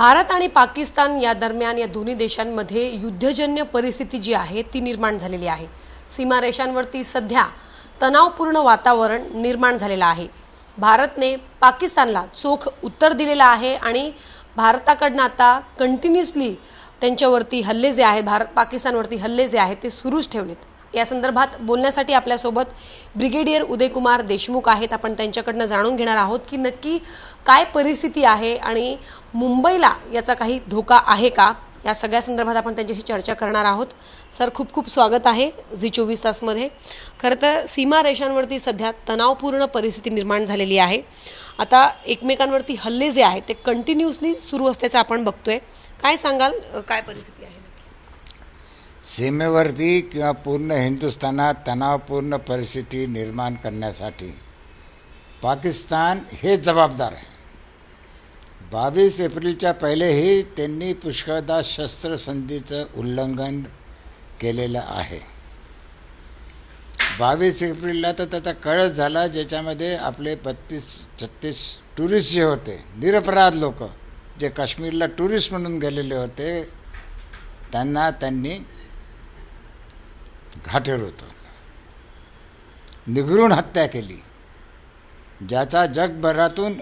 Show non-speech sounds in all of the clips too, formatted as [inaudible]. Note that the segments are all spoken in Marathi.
भारत आणि पाकिस्तान या दरम्यान या दोन्ही देशांमध्ये युद्धजन्य परिस्थिती जी आहे ती निर्माण झालेली आहे. सीमारेषांवरती सध्या तणावपूर्ण वातावरण निर्माण झालेलं आहे. भारतने पाकिस्तानला चोख उत्तर दिलेलं आहे आणि भारताकडनं आता कंटिन्युअसली त्यांच्यावरती हल्ले जे आहेत भारत पाकिस्तानवरती हल्ले जे आहेत ते सुरूच ठेवलेत. या संदर्भात बोलण्यासाठी आपल्यासोबत ब्रिगेडियर उदयकुमार देशमुख आहेत. आपण त्यांच्याकडनं जाणून घेणार आहोत की नक्की काय परिस्थिती आहे आणि मुंबईला याचा काही धोका आहे का? या सगळ्या संदर्भात आपण त्यांच्याशी चर्चा करणार आहोत. सर खूप खूप स्वागत आहे झी चोवीस तासमध्ये. खरं तर सीमा रेषांवरती सध्या तणावपूर्ण परिस्थिती निर्माण झालेली आहे. आता एकमेकांवरती हल्ले जे आहेत ते कंटिन्युअसली सुरू असल्याचं आपण बघतोय. काय सांगाल काय परिस्थिती? सीमेवरती किंवा पूर्ण हिंदुस्थानात तणावपूर्ण परिस्थिती निर्माण करण्यासाठी पाकिस्तान हे जबाबदार आहे. बावीस एप्रिलच्या पहिलेही त्यांनी पुष्कळदा शस्त्रसंधीचं उल्लंघन केलेलं आहे. बावीस एप्रिलला तर त्याचा कळस झाला ज्याच्यामध्ये आपले बत्तीस छत्तीस टुरिस्ट जे होते निरपराध लोक जे काश्मीरला टुरिस्ट म्हणून गेलेले होते त्यांना त्यांनी घाटेर होतं. निगरून हत्या केली. ज्याचा जगभरातून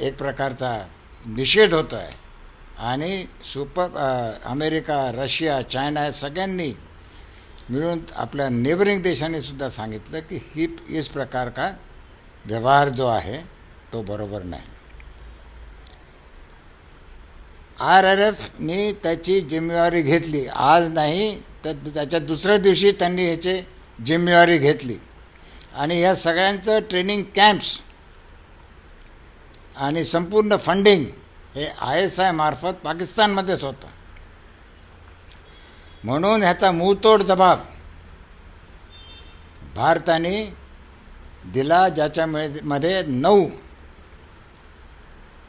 एक प्रकारचा निषेध होतो आहे आणि सुपर अमेरिका रशिया चायना या सगळ्यांनी मिळून आपल्या नेबरिंग देशांनी सुद्धा सांगितलं की ही इस प्रकार का व्यवहार जो आहे तो बरोबर नाही. आर आर एफनी त्याची जिम्मेवारी घेतली. आज नाही तर त्याच्या दुसऱ्या दिवशी त्यांनी ह्याची जिम्मेवारी घेतली. आणि या सगळ्यांचं ट्रेनिंग कॅम्प्स आणि संपूर्ण फंडिंग हे आय एस आय मार्फत पाकिस्तानमध्येच होतं. म्हणून ह्याचा मूळतोड जबाब भारताने दिला ज्याच्यामध्ये मध्ये नऊ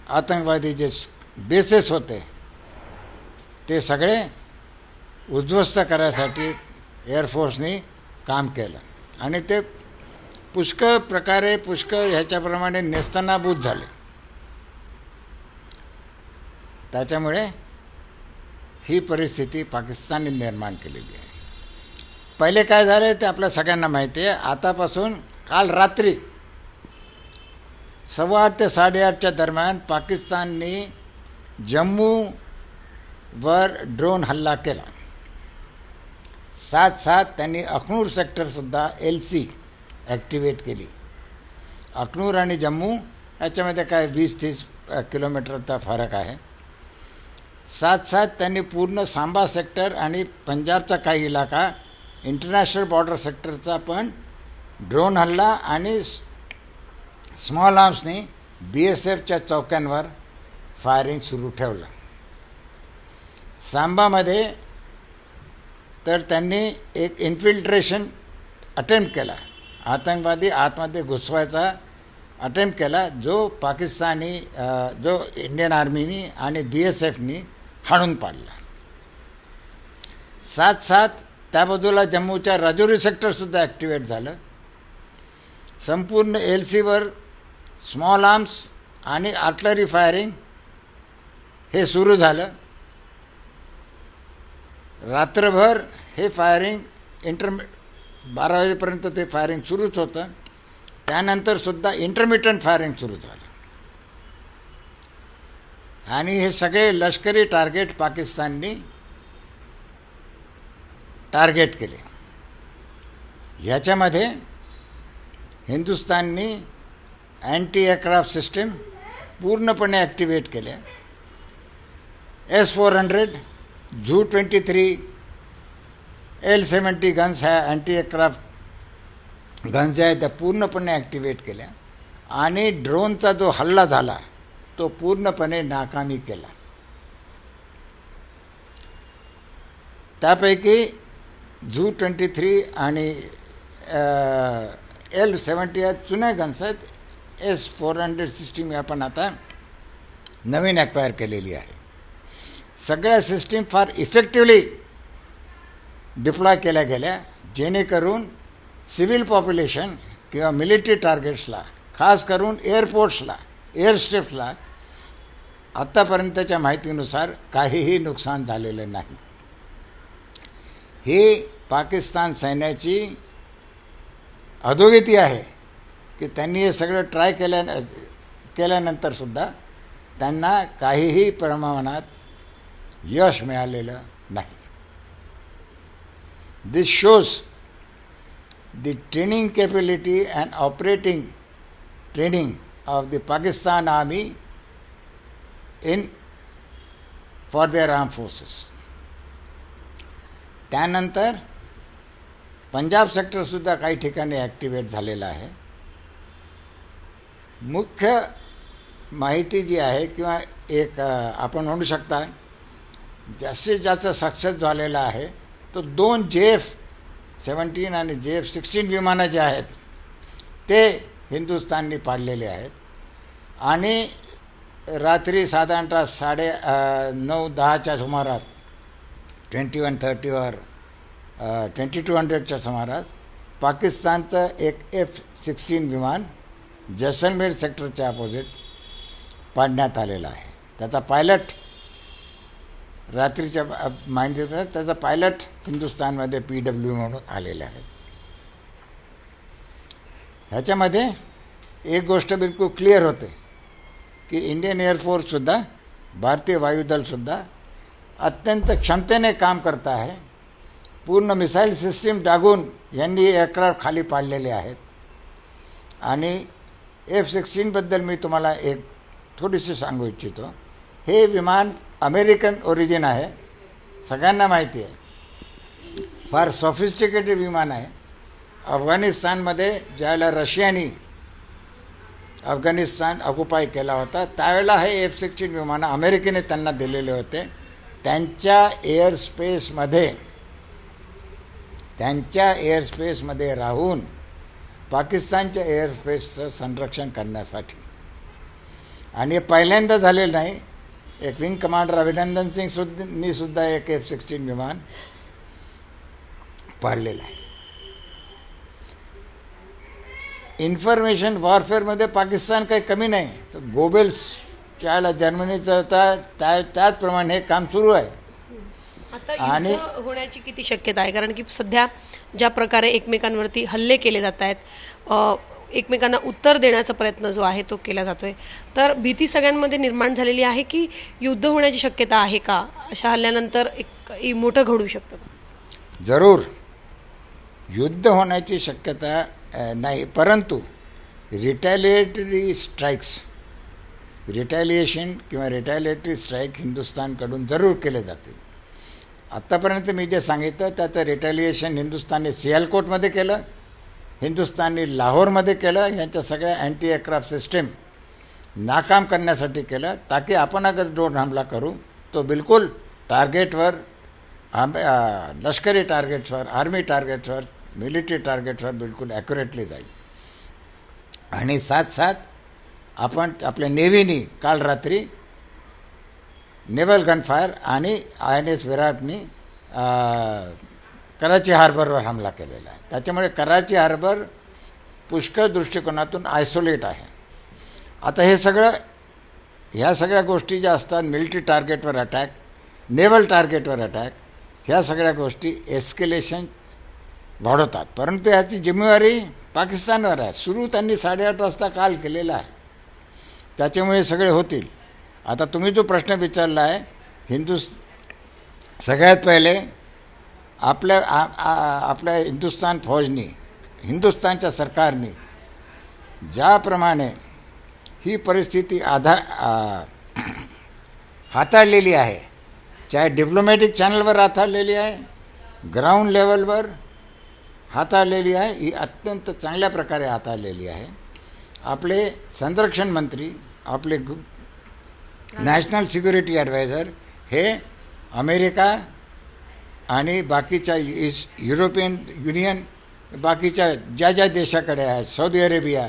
आतंकवादी जे बेसेस होते ते सगळे उद्ध्वस्त करायसाठी एअरफोर्सनी काम केलं. आणि ते पुष्कळ प्रकारे पुष्कळ ह्याच्याप्रमाणे नेस्तनाभूत झाले. त्याच्यामुळे ही परिस्थिती पाकिस्तानने निर्माण केलेली आहे. पहिले काय झालं ते आपल्या सगळ्यांना माहिती आहे. आतापासून काल रात्री सव्वा आठ ते साडेआठच्या दरम्यान पाकिस्तानने जम्मूवर ड्रोन हल्ला केला. साथ साथ त्यांनी अखनूर सेक्टरसुद्धा एल सी ॲक्टिवेट केली. अखनूर आणि जम्मू याच्यामध्ये काय वीस तीस किलोमीटरचा फरक आहे. साथ साथ त्यांनी पूर्ण सांबा सेक्टर आणि पंजाबचा काही इलाका इंटरनॅशनल बॉर्डर सेक्टरचा पण ड्रोन हल्ला आणि स्मॉल आर्म्सनी बी एस एफच्या चौक्यांवर फायरिंग सुरू ठेवलं. सांबामध्ये तर त्यांनी एक इन्फिल्ट्रेशन अटेम्प्ट केला. आतंकवादी आतमध्ये घुसवायचा अटेम्प्ट केला जो पाकिस्तानी जो इंडियन आर्मीनी आणि बी एस एफनी हाणून पाडला. साथ साथ त्या बाजूला जम्मूच्या राजौरी सेक्टरसुद्धा ॲक्टिवेट झालं. संपूर्ण एल सीवर स्मॉल आर्म्स आणि आर्टलरी फायरिंग हे सुरू झालं. रात्रभर हे फायरिंग इंटरमि बारा वाजेपर्यंत ते फायरिंग सुरूच होतं. त्यानंतर सुद्धा इंटरमिटंट फायरिंग सुरू झालं. आणि हे सगळे लष्करी टार्गेट पाकिस्ताननी टार्गेट केले. ह्याच्यामध्ये हिंदुस्थाननी अँटी एअरक्राफ्ट सिस्टीम पूर्णपणे ॲक्टिवेट केल्या S four hundred ZU twenty three L seventy guns ह्या अँटी एअरक्राफ्ट गन्स ज्या आहेत त्या पूर्णपणे ॲक्टिवेट केल्या. आणि ड्रोनचा जो हल्ला झाला तो पूर्णपणे नाकामी केला. त्यापैकी झू ट्वेंटी थ्री आणि एल सेवन्टी या जुन्या गन्स आहेत. एस फोर हंड्रेड सिस्टीम आपण आता नवीन ॲक्वायर केलेली आहे. सगळ्या सिस्टीम फार इफेक्टिवली डिप्लॉय केल्या गेल्या जेणेकरून सिव्हिल पॉप्युलेशन किंवा मिलिटरी टार्गेट्सला खास करून एअरपोर्ट्सला एअरस्ट्रिप्सला आत्तापर्यंतच्या माहितीनुसार काहीही नुकसान झालेलं नाही. ही पाकिस्तान सैन्याची अधोगती आहे की त्यांनी हे सगळं ट्राय केल्या केल्यानंतरसुद्धा त्यांना काहीही प्रमाणात यश मिळालेलं नाही. This shows the training capability and operating training of the Pakistan army in for their arm forces त्यानंतर पंजाब सेक्टरसुद्धा काही ठिकाणी ॲक्टिवेट झालेला आहे. मुख्य माहिती जी आहे किंवा एक आपण म्हणू शकता जास्तीत जास्त सक्सेस झालेला आहे. तो दोन जे एफ सेवन्टीन आणि जे एफ सिक्स्टीन विमानं जे आहेत ते हिंदुस्थाननी पाडलेले आहेत. आणि रात्री साधारणतः साडे नऊ दहाच्या सुमारास ट्वेंटी वन थर्टीवर ट्वेंटी टू हंड्रेडच्या सुमारास पाकिस्तानचं एक एफ सिक्स्टीन विमान जैसलमेर सेक्टरच्या अपोजिट पाडण्यात आलेलं आहे. त्याचा पायलट रात्रीच्या अ, माहिती त्याचा पायलट हिंदुस्थानमध्ये पी डब्ल्यू म्हणून आलेले आहे. ह्याच्यामध्ये एक गोष्ट बिलकुल क्लिअर होते की इंडियन एअरफोर्ससुद्धा भारतीय वायुदलसुद्धा अत्यंत क्षमतेने काम करत आहे. पूर्ण मिसाईल सिस्टीम टाकून यांनी एअरक्राफ्ट खाली पाडलेले आहेत. आणि एफ सिक्स्टीनबद्दल मी तुम्हाला एक थोडीशी सांगू इच्छितो. हे विमान अमेरिकन ओरिजिन आहे. सगळ्यांना माहिती आहे. फार सॉफिस्टिकेटेड विमान आहे. अफगाणिस्तानमध्ये ज्यावेळेला रशियानी अफगाणिस्तान ऑक्युपाय केला होता त्यावेळेला हे एफ सिक्स्टीन विमानं अमेरिकेने त्यांना दिलेले होते. त्यांच्या एअरस्पेसमध्ये त्यांच्या एअरस्पेसमध्ये राहून पाकिस्तानच्या एअरस्पेसचं संरक्षण करण्यासाठी. आणि हे पहिल्यांदा झालेलं नाही एक विंग कमांडर अभिनंदन सिंग सुद्धा सुद्धा एक एफ सिक्स्टीन विमान पाडलेलं आहे. इन्फॉर्मेशन वॉरफेअरमध्ये पाकिस्तान काही कमी नाही. तर गोबेल्स ज्याला जर्मनीचं होता त्या त्याचप्रमाणे हे काम सुरू आहे. आता आणि- होण्याची किती शक्यता आहे? कारण की सध्या ज्या प्रकारे एकमेकांवरती हल्ले केले जात आहेत एकमेकांना उत्तर देण्याचा प्रयत्न जो आहे तो केला जातोय. तर भीती सगळ्यांमध्ये निर्माण झालेली आहे की युद्ध होण्याची शक्यता आहे का? अशा हल्ल्यानंतर एक मोठं घडू शकतं. जरूर. युद्ध होण्याची शक्यता नाही परंतु रिटॅलिएटरी स्ट्राईक्स रिटॅलिएशन किंवा रिटॅलिएटरी स्ट्राईक हिंदुस्थानकडून जरूर केले जातील. आत्तापर्यंत मी जे सांगितलं त्याचं रिटॅलिएशन हिंदुस्थानने सियालकोटमध्ये केलं. हिंदुस्थानने लाहोरमध्ये केलं यांच्या सगळ्या अँटी एअरक्राफ्ट सिस्टीम नाकाम करण्यासाठी केलं. ताकी आपण अगर ड्रोन हमला करू तो बिलकुल टार्गेटवर आम लष्करी टार्गेट्सवर आर्मी टार्गेट्सवर मिलिटरी टार्गेट्सवर बिलकुल ॲक्युरेटली जाईल. आणि साथ साथ आपण आपल्या नेव्हीनी काल रात्री नेव्हल गनफायर आणि आय एन एस विराटनी कराची हार्बरवर हमला केलेला आहे. त्याच्यामुळे कराची हार्बर पुष्कळ दृष्टिकोनातून आयसोलेट आहे. आता हे सगळं ह्या सगळ्या गोष्टी ज्या असतात मिलिटरी टार्गेटवर अटॅक नेव्हल टार्गेटवर अटॅक ह्या सगळ्या गोष्टी एस्केलेशन वाढवतात परंतु याची जिम्मेवारी पाकिस्तानवर आहे. सुरू त्यांनी साडेआठ वाजता काल केलेला आहे. त्याच्यामुळे सगळे होतील. आता तुम्ही जो प्रश्न विचारला आहे हिंदू सगळ्यात पहिले आपल्या आपल्या हिंदुस्थान फौजनी हिंदुस्थानच्या सरकारने ज्याप्रमाणे ही परिस्थिती आधा हाताळलेली आहे चाहे डिप्लोमॅटिक चॅनलवर हाताळलेली आहे ग्राउंड लेवलवर हाताळलेली आहे ही अत्यंत चांगल्या प्रकारे हाताळलेली आहे. आपले संरक्षण मंत्री आपले नॅशनल सिक्युरिटी ॲडवायझर हे अमेरिका आणि बाकीच्या इस युरोपियन युनियन बाकीच्या ज्या ज्या देशाकडे आहेत सौदी अरेबिया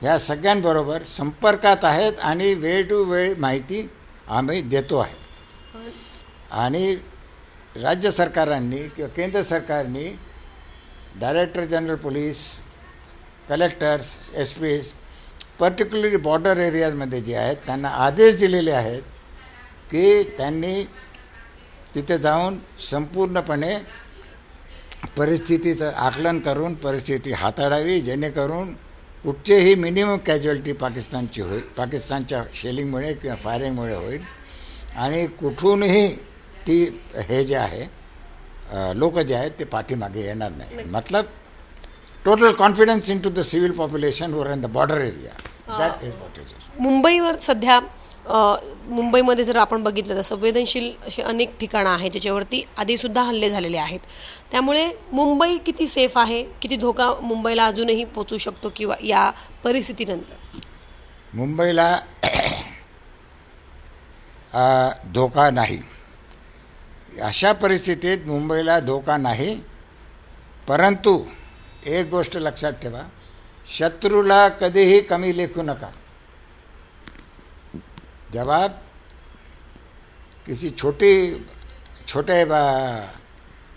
ह्या सगळ्यांबरोबर संपर्कात आहेत आणि वेळ टू वेळ माहिती आम्ही देतो आहे. आणि राज्य सरकारांनी किंवा केंद्र सरकारनी director general police collectors S Ps particularly border एरियाजमध्ये जे आहेत त्यांना आदेश दिलेले आहेत की त्यांनी तिथे जाऊन संपूर्णपणे परिस्थितीचं आकलन करून परिस्थिती हाताळावी जेणेकरून कुठचेही मिनिमम कॅज्युअल्टी पाकिस्तानची होईल पाकिस्तानच्या शेलिंगमुळे किंवा फायरिंगमुळे होईल. आणि कुठूनही ती हे जे आहे लोक जे आहेत ते पाठीमागे येणार नाही. मतलब total confidence in to the civil population वर in the border area that is what is मुंबईवर सध्या मुंबईमध्ये जर आपण बघितलं तर संवेदनशील अशी अनेक ठिकाणं आहेत ज्याच्यावरती आधीसुद्धा हल्ले झालेले आहेत. त्यामुळे मुंबई किती सेफ आहे? किती धोका मुंबईला अजूनही पोचू शकतो किंवा या परिस्थितीनंतर? मुंबईला [clears throat] धोका नाही. अशा परिस्थितीत मुंबईला धोका नाही. परंतु एक गोष्ट लक्षात ठेवा. शत्रूला कधीही कमी लेखू नका. जब आप किसी छोटी, छोटे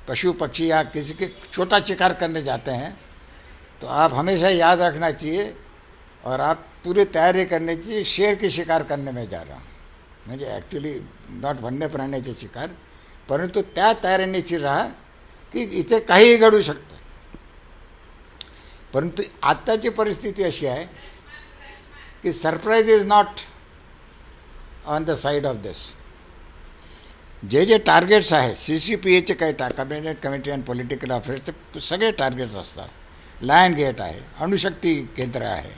पशु पक्षी या किसी के छोटा शिकार करने जाते हैं तो आप हमेशा याद रखना चाहिए और आप पूरी तैयारी करने चाहिए शेर की शिकार करने में जा रहा हूँ। म्हणजे ॲक्च्युली नॉट वन्य प्राण्याचे शिकार, परंतु त्या तयारीने राहा की इथे काहीही घडू शकतं परंतु आत्ताची परिस्थिती अशी आहे की surprise is not on the side of this जे जे टार्गेट्स आहेत सी सी पी एचे काही टा कॅबिनेट कमिटी अँड पॉलिटिकल अफेअर्सचे सगळे टार्गेट्स असतात. लायन गेट आहे अणुशक्ती केंद्र आहे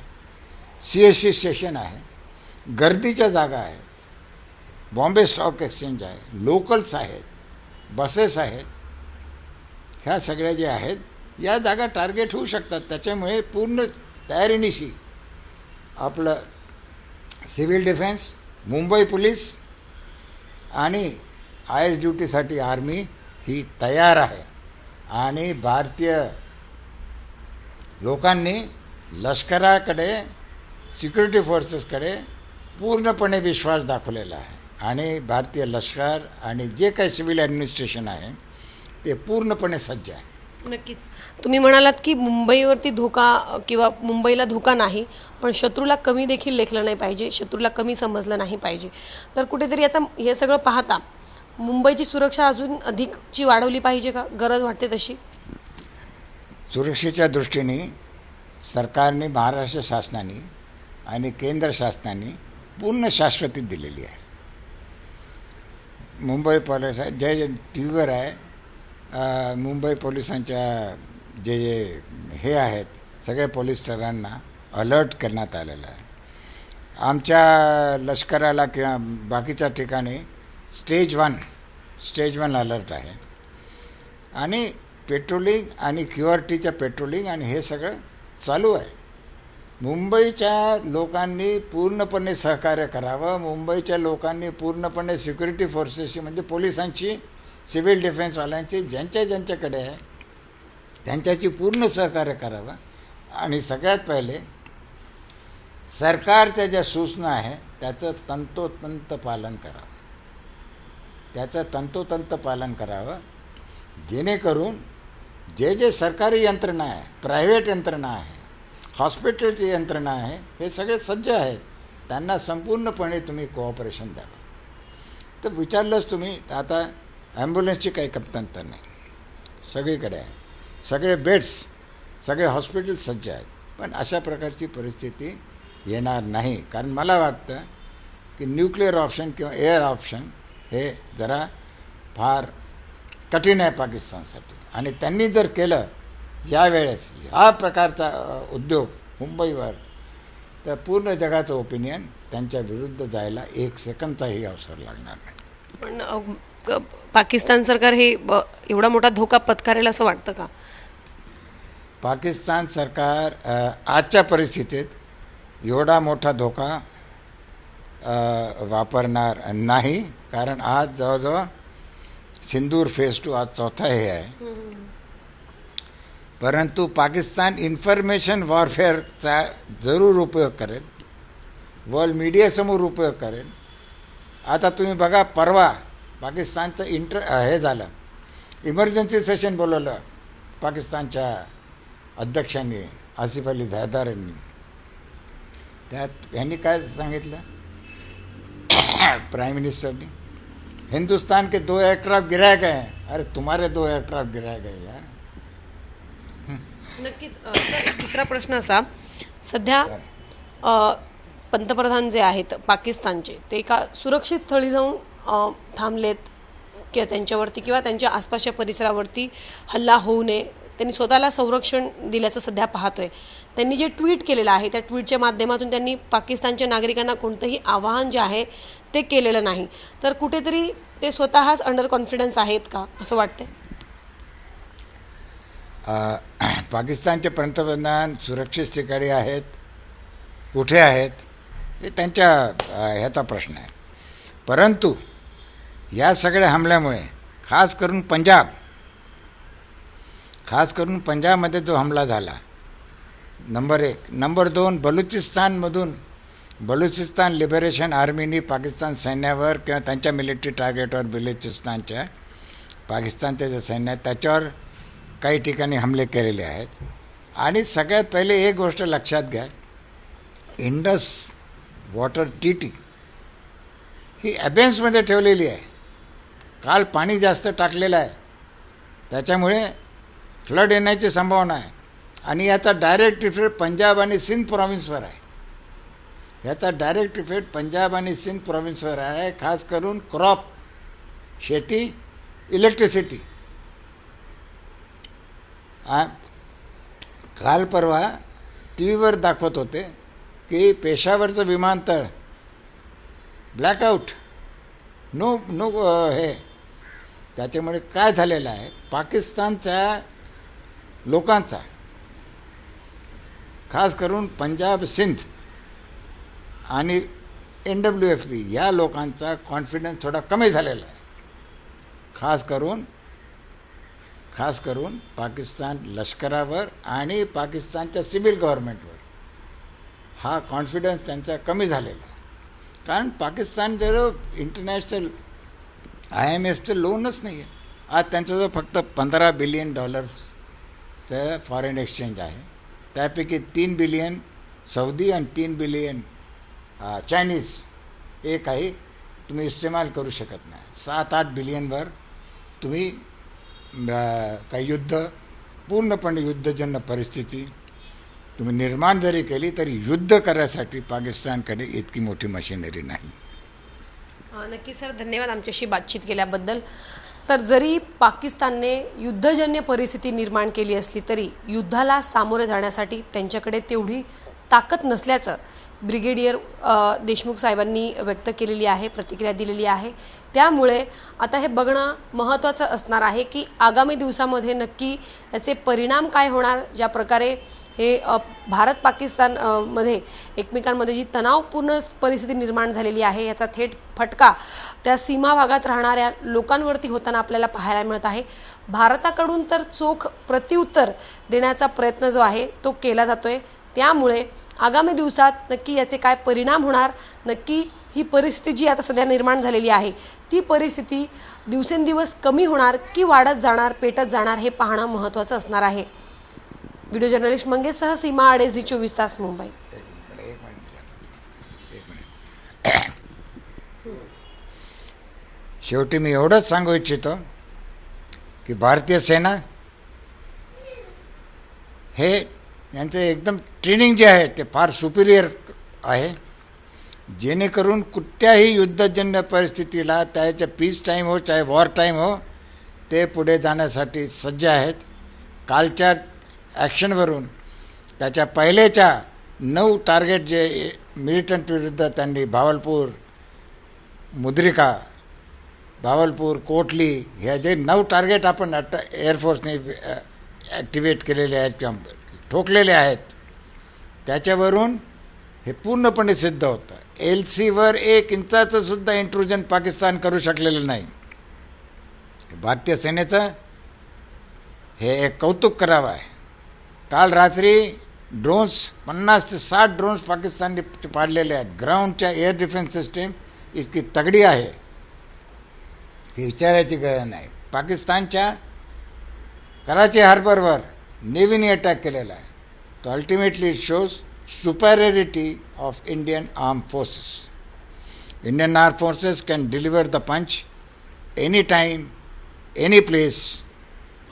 सी एस सी स्टेशन आहे गर्दीच्या जागा आहेत बॉम्बे स्टॉक एक्सचेंज आहे लोकल्स आहेत बसेस आहेत ह्या सगळ्या ज्या आहेत या जागा टार्गेट होऊ शकतात. त्याच्यामुळे पूर्ण तयारीनिशी आपलं सिव्हिल डिफेन्स मुंबई पोलीस आणि आय एस ड्युटीसाठी आर्मी ही तयार आहे. आणि भारतीय लोकांनी लष्कराकडे सिक्युरिटी फोर्सेसकडे पूर्णपणे विश्वास दाखवलेला आहे. आणि भारतीय लष्कर आणि जे काही सिव्हिल ॲडमिनिस्ट्रेशन आहे ते पूर्णपणे सज्ज आहे. नक्कीच. तुम्ही म्हणालात की मुंबईवरती धोका किंवा मुंबईला धोका नाही पण शत्रूला कमी देखील लेखलं नाही पाहिजे शत्रूला कमी समजलं नाही पाहिजे. तर कुठेतरी आता हे सगळं पाहता मुंबईची सुरक्षा अजून अधिकची वाढवली पाहिजे का? गरज वाटते तशी? सुरक्षेच्या दृष्टीने सरकारने महाराष्ट्र शासनाने आणि केंद्र शासनाने पूर्ण शाश्वती दिलेली आहे. मुंबई पॉलिस आहे जे टी व्हीवर आहे मुंबई पोलिसांच्या जे जे हे आहेत सगळ्या पोलीस अलर्ट करण्यात आलेलं आहे. आमच्या लष्कराला किंवा बाकीच्या ठिकाणी stage one stage one alert आहे. आणि पेट्रोलिंग आणि क्यू आर टीचं पेट्रोलिंग आणि हे सगळं चालू आहे. मुंबईच्या लोकांनी पूर्णपणे सहकार्य करावं. मुंबईच्या लोकांनी पूर्णपणे सिक्युरिटी फोर्सेसशी म्हणजे पोलिसांची सिव्हिल डिफेन्सवाल्यांची ज्यांच्या ज्यांच्याकडे आहे त्यांच्याशी पूर्ण सहकार्य करावं. आणि सगळ्यात पहिले सरकारच्या ज्या सूचना आहे त्याचं तंतोतंत पालन करावं. त्याचं तंतोतंत पालन करावं. जेणेकरून जे जे सरकारी यंत्रणा आहे प्रायव्हेट यंत्रणा आहे हॉस्पिटलची यंत्रणा आहे हे सगळे सज्ज आहेत. त्यांना संपूर्णपणे तुम्ही कोऑपरेशन द्यावं. तर विचारलंच तुम्ही आता ॲम्ब्युलन्सची काही कमतरता नाही. सगळीकडे आहे. सगळे बेड्स सगळे हॉस्पिटल सज्ज आहेत. पण अशा प्रकारची परिस्थिती येणार नाही. कारण मला वाटतं की न्यूक्लिअर ऑप्शन किंवा एअर ऑप्शन हे जरा फार कठीण आहे पाकिस्तानसाठी. आणि त्यांनी जर केलं यावेळेस ह्या प्रकारचा उद्योग मुंबईवर तर पूर्ण जगाचं ओपिनियन त्यांच्या विरुद्ध जायला एक सेकंदचाही अवसर लागणार नाही. पण पाकिस्तान सरकार हे एवढा मोठा धोका पत्कारेल असं वाटतं का? पाकिस्तान सरकार आजच्या परिस्थितीत एवढा मोठा धोका वापरणार नाही. कारण आज जवळजवळ सिंदूर फेज टू आज चौथा हे आहे. परंतु पाकिस्तान इन्फॉर्मेशन वॉरफेअरचा जरूर उपयोग करेल. वर्ल्ड मीडियासमोर उपयोग करेल. आता तुम्ही बघा परवा पाकिस्तानचं इंटर हे झालं. इमर्जन्सी सेशन बोलवलं. पाकिस्तानच्या अध्यक्षांनी आसिफ अली यांनी. त्यात यांनी काय सांगितलं? [coughs] प्राइम मिनिस्टरनी हिंदुस्तान के दो एयरक्राफ्ट गिराए गए हैं. अरे तुम्हारे दो एयरक्राफ्ट गिराए गए यार. नक्कीच दुसरा प्रश्न असा. सध्या पंतप्रधान जे आहेत पाकिस्तानचे ते एका सुरक्षित स्थळी जाऊन थांबलेत किंवा त्यांच्यावरती किंवा त्यांच्या आसपासच्या परिसरावरती हल्ला होऊ नये. त्यांनी स्वतःला संरक्षण दिल्याचं सध्या पाहतोय. त्यांनी जे ट्विट केलेलं आहे त्या ट्विटच्या माध्यमातून त्यांनी पाकिस्तानच्या नागरिकांना कोणतंही आवाहन जे आहे ते केलेलं नाही. तर कुठेतरी ते स्वतःच अंडर कॉन्फिडन्स आहेत का असं वाटतंय? [clears throat] पाकिस्तानचे पंतप्रधान सुरक्षित ठिकाणी आहेत कुठे आहेत हे त्यांच्या ह्याचा प्रश्न आहे. परंतु या सगळ्या हमल्यामुळे खास करून पंजाब. खास करून पंजाबमध्ये जो हमला झाला. नंबर एक. नंबर दोन बलुचिस्तानमधून बलुचिस्तान लिबरेशन आर्मीनी पाकिस्तान सैन्यावर किंवा त्यांच्या मिलिटरी टार्गेटवर बलुचिस्तानच्या पाकिस्तानचे जे सैन्य आहे त्याच्यावर काही ठिकाणी हमले केलेले आहेत. आणि सगळ्यात पहिले एक गोष्ट लक्षात घ्या. इंडस वॉटर टी टी ही ॲबेन्समध्ये ठेवलेली आहे. काल पाणी जास्त टाकलेलं आहे. त्याच्यामुळे फ्लड येण्याची संभावना आहे. आणि याचा डायरेक्ट इफेक्ट पंजाब आणि सिंध प्रॉव्हिन्सवर आहे. याचा डायरेक्ट इफेक्ट पंजाब आणि सिंध प्रॉव्हिन्सवर आहे. खास करून क्रॉप शेती इलेक्ट्रिसिटी आ काल परवा टी व्हीवर दाखवत होते की पेशावरचं विमानतळ ब्लॅकआउट नो नो हे त्याच्यामुळे काय झालेलं आहे? पाकिस्तानच्या लोकांचा खास करून पंजाब सिंध आणि एन डब्ल्यू एफ बी या लोकांचा कॉन्फिडन्स थोडा कमी झालेला आहे. खास करून खास करून पाकिस्तान लष्करावर आणि पाकिस्तानच्या सिव्हिल गव्हर्नमेंटवर हा कॉन्फिडन्स त्यांचा कमी झालेला आहे. कारण पाकिस्तान जर इंटरनॅशनल आय एम एफचं लोनच नाही आहे आज त्यांच्याजवळ फक्त पंधरा बिलियन डॉलर्सचं फॉरेन एक्सचेंज आहे. त्यापैकी तीन बिलियन सौदी आणि तीन बिलियन चायनीज हे काही तुम्ही इस्तेमाल करू शकत नाही. सात आठ बिलियनवर तुम्ही काही युद्ध पूर्णपणे युद्धजन्य परिस्थिती तुम्ही निर्माण जरी केली तरी युद्ध करायसाठी पाकिस्तानकडे इतकी मोठी मशिनरी नाही. नक्की सर धन्यवाद आमच्याशी बातचीत केल्याबद्दल. तर जरी पाकिस्तानने युद्धजन्य परिस्थिती निर्माण केली असली तरी युद्धाला सामोरे जाण्यासाठी त्यांच्याकडे तेवढी ताकद नसल्याचं ब्रिगेडियर देशमुख साहेबांनी व्यक्त केलेली आहे प्रतिक्रिया दिलेली आहे. त्यामुळे आता हे बघणं महत्त्वाचं असणार आहे की आगामी दिवसामध्ये नक्की याचे परिणाम काय होणार ज्या प्रकारे हे भारत पाकिस्तानमध्ये एकमेकांमध्ये जी तणावपूर्ण परिस्थिती निर्माण झालेली आहे याचा थेट फटका त्या सीमा भागात राहणाऱ्या लोकांवरती होताना आपल्याला पाहायला मिळत आहे. भारताकडून तर चोख प्रत्युत्तर देण्याचा प्रयत्न जो आहे तो केला जातोय. त्यामुळे आगामी दिवसात नक्की याचे काय परिणाम होणार नक्की ही परिस्थिती जी आता सध्या निर्माण झालेली आहे ती परिस्थिती दिवसेंदिवस कमी होणार की वाढत जाणार पेटत जाणार हे पाहणं महत्त्वाचं असणार आहे. व्हिडिओ जर्नलिस्ट मंगेशसह सीमा आडे झी चोवीस तास मुंबई. [coughs] शेवटी मी एवढंच सांगू इच्छितो की भारतीय सेना हे यांचे एकदम ट्रेनिंग जे आहे ते फार सुपिरियर आहे. जेणेकरून कुठल्याही युद्धजन्य परिस्थितीला त्याच्या पीस टाईम हो चाहे वॉर टाईम हो ते पुढे जाण्यासाठी सज्ज आहेत. कालच्या ॲक्शनवरून त्याच्या पहिलेच्या नऊ टार्गेट जे मिलिटंट विरुद्ध त्यांनी भावलपूर मुद्रिका भावलपूर कोटली ह्या जे नऊ टार्गेट आपण अट एअरफोर्सने ॲक्टिवेट केलेले आहेत किंवा ठोकलेले आहेत त्याच्यावरून हे पूर्णपणे सिद्ध होतं. एल सीवर एक इंचाचं सुद्धा इंट्रुजन पाकिस्तान करू शकलेलं नाही. भारतीय सेनेचं हे एक कौतुक करावं आहे. काल रात्री ड्रोन्स पन्नास ते साठ ड्रोन्स पाकिस्तानने पाडलेले आहेत. ग्राउंडच्या एअर डिफेन्स सिस्टीम इतकी तगडी आहे. ती विचारायची गरज नाही. पाकिस्तानच्या कराची हार्बरवर नेव्हीने अटॅक केलेला आहे. तो ultimately it shows of Indian arm forces Indian arm forces can deliver the punch any time any place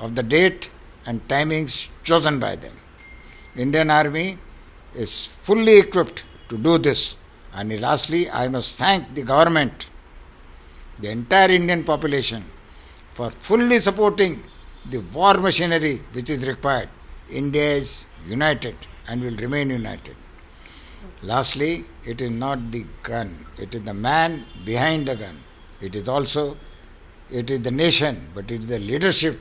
of the date and timings chosen by them. Indian Army is fully equipped to do this. And lastly, I must thank the government, the entire Indian population, for fully supporting the war machinery which is required. India is united and will remain united. Lastly, it is not the gun, it is the man behind the gun. It is also, it is the nation, but it is the leadership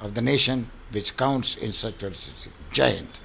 of the nation which counts in such a Hind.